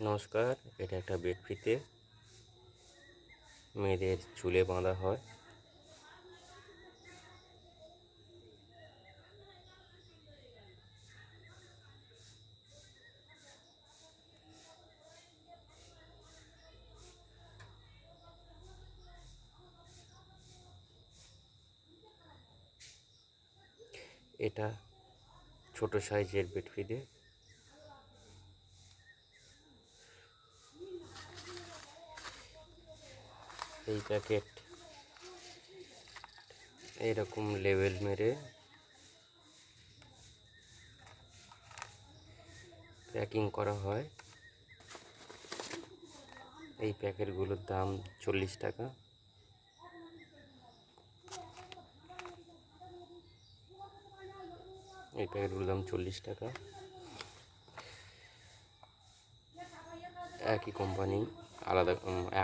নমস্কার এটা একটা বেড ফিতে মেয়েদের চুলে বাঁধা হয়। এটা ছোট সাইজের বেড ফিতে এই প্যাকেট এইরকম লেভেল মেরে। প্যাকিং করা হয়। এই প্যাকেটগুলোর দাম চল্লিশ টাকা। এই প্যাকেটগুলোর দাম চল্লিশ টাকা। একই কোম্পানি আলাদা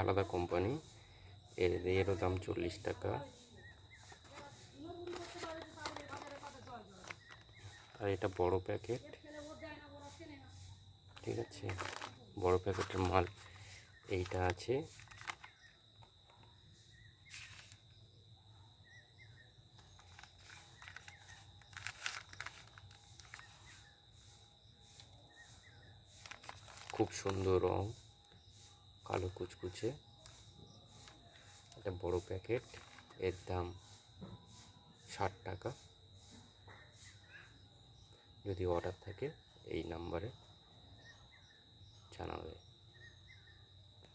আলাদা কোম্পানি এর এরও দাম চল্লিশ টাকা। আর এটা বড় প্যাকেট। ঠিক আছে? বড় প্যাকেটের মাল এইটা আছে। খুব সুন্দর রং, কালো কুচকুচে। একটা বড় প্যাকেট। এর দাম ষাট টাকা। যদি অর্ডার থাকে এই নাম্বারে জানাবে।